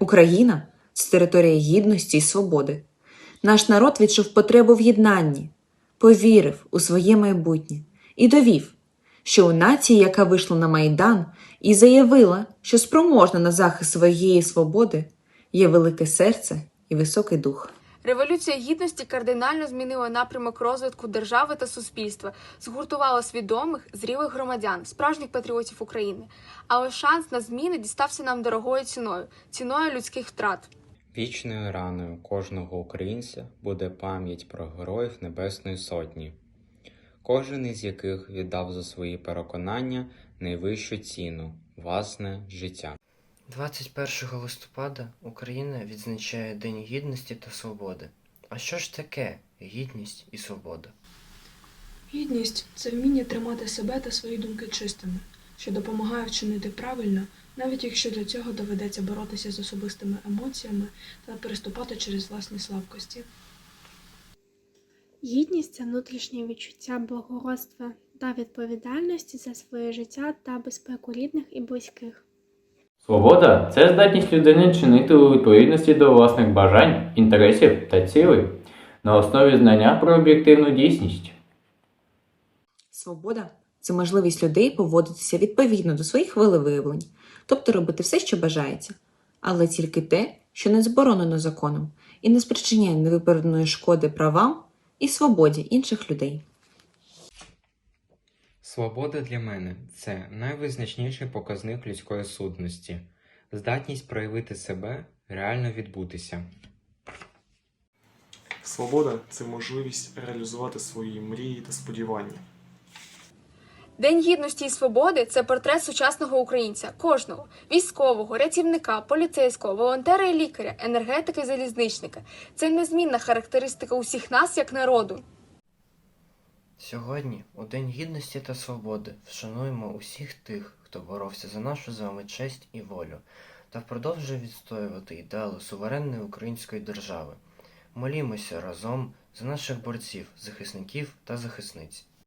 Україна це територія гідності і свободи. Наш народ відчув потребу в єднанні, повірив у своє майбутнє і довів, що у нації, яка вийшла на Майдан і заявила, що спроможна на захист своєї свободи, є велике серце і високий дух. Революція гідності кардинально змінила напрямок розвитку держави та суспільства, згуртувала свідомих, зрілих громадян, справжніх патріотів України. Але шанс на зміни дістався нам дорогою ціною, ціною людських втрат. Вічною раною кожного українця буде пам'ять про героїв Небесної Сотні, кожен із яких віддав за свої переконання найвищу ціну власне життя. 21 листопада Україна відзначає День гідності та свободи. А що ж таке гідність і свобода? Гідність це вміння тримати себе та свої думки чистими, що допомагає вчинити правильно, навіть якщо для цього доведеться боротися з особистими емоціями та переступати через власні слабкості. Гідність це внутрішнє відчуття благородства та відповідальності за своє життя та безпеку рідних і близьких. Свобода це здатність людини чинити у відповідності до власних бажань, інтересів та цілей на основі знання про об'єктивну дійсність. Свобода це можливість людей поводитися відповідно до своїх волевиявлень, тобто робити все, що бажається, але тільки те, що не заборонено законом, і не спричиняє невиправданої шкоди правам і свободі інших людей. Свобода для мене це найвизначніший показник людської сутності, здатність проявити себе, реально відбутися. Свобода це можливість реалізувати свої мрії та сподівання. День гідності і свободи це портрет сучасного українця, кожного військового, рятівника, поліцейського, волонтера і лікаря, енергетика і залізничника. Це незмінна характеристика усіх нас як народу. Сьогодні, у День гідності та свободи, вшануємо усіх тих, хто боровся за нашу з вами честь і волю та продовжує відстоювати ідеали суверенної української держави. Молімося разом за наших борців, захисників та захисниць.